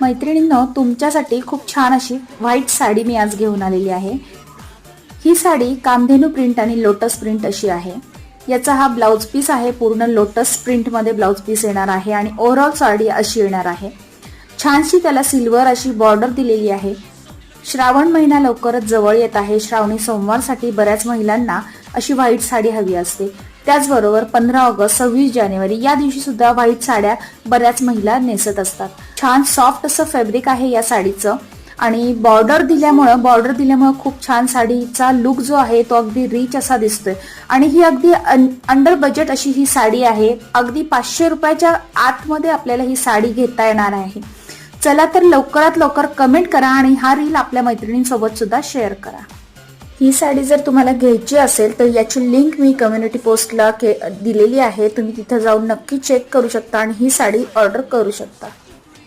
मैत्रिणींनो तुमच्यासाठी खूप छान अशी व्हाईट साडी मी आज घेऊन आलेली आहे. ही साडी कामधेनू प्रिंट आणि लोटस प्रिंट अशी आहे. याचा हा ब्लाऊज पीस आहे पूर्ण लोटस प्रिंटमध्ये ब्लाऊज पीस येणार आहे आणि ओव्हरऑल साडी अशी येणार आहे. छानशी त्याला सिल्वर अशी बॉर्डर दिलेली आहे. श्रावण महिना लवकरच जवळ येत आहे. श्रावणी सोमवारसाठी बऱ्याच महिलांना अशी व्हाईट साडी हवी असते. त्याचबरोबर पंधरा ऑगस्ट सव्वीस जानेवारी या दिवशी सुद्धा व्हाईट साड्या बऱ्याच महिला नेसत असतात. छान सॉफ्ट असं फॅब्रिक आहे या साडीचं. आणि बॉर्डर दिल्यामुळं बॉर्डर दिल्यामुळं खूप छान साडीचा लुक जो आहे तो अगदी रिच असा दिसतोय. आणि ही अगदी अंडर बजेट अशी ही साडी आहे. अगदी पाचशे रुपयाच्या आतमध्ये आपल्याला ही साडी घेता येणार आहे. चला तर लवकरात लवकर कमेंट करा आणि हा रील आपल्या मैत्रिणींसोबत सुद्धा शेअर करा. ही साडी जर तुम्हाला घ्यायची असेल तर याची लिंक मी कम्युनिटी पोस्टला के दिलेली आहे. तुम्ही तिथं जाऊन नक्की चेक करू शकता आणि ही साडी ऑर्डर करू शकता.